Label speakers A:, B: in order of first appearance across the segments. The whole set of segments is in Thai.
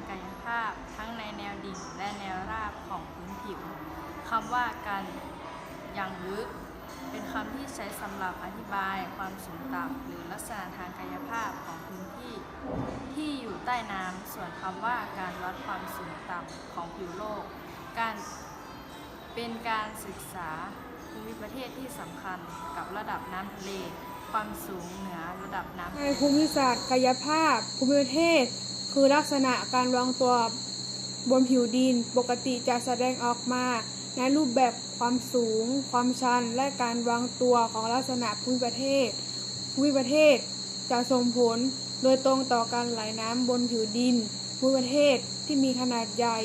A: างกายภาพทั้งในแนวดิ่งและแนวราบของพื้นผิวคำว่าการยังลึก เป็นคำที่ใช้สำหรับอธิบายความสูงต่ำหรือลักษณะทางกายภาพของพื้นที่ ที่อยู่ใต้น้ำส่วนคำว่าการวัดความสูงต่ำของผิวโลก การเป็นการศึกษาภูมิประเทศที่สำคัญกับระดับน้ำทะเลความสูงเหนือระดับน้ำ
B: ภูมิศาสตร์กายภาพภูมิประเทศ คือลักษณะการวางตัวบนผิวดินปกติจะแสดงออกมาในรูปแบบความสูง ความชัน และการวางตัวของลักษณะภูมิประเทศภูมิประเทศจะส่งผลโดยตรงต่อการไหลน้ำบนผิวดินภูมิประเทศที่มีขนาดใหญ่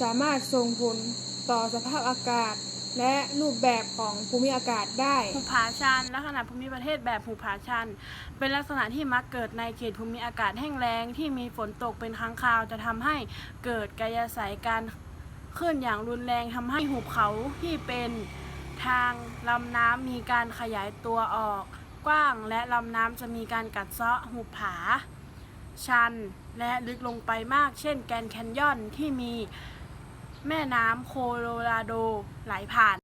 B: สามารถส่งผลต่อสภาพอากาศ และรูปแบบของภูมิอากาศได้
C: หุบผาชันลักษณะภูมิประเทศแบบหุบผาชัน เป็นลักษณะที่มักเกิดในเขตภูมิอากาศแห้งแล้งที่มีฝนตกเป็นครั้งคราวจะทำให้เกิดกายสายการขึ้นอย่างรุนแรงทำให้หุบเขาที่เป็นทางลำน้ำมีการขยายตัวออกกว้างและลำน้ำจะมีการกัดเซาะหุบผา ชัน และลึกลงไปมาก เช่นแกนแคนยอนที่มี แม่น้ำโคโลราโดไหลผ่าน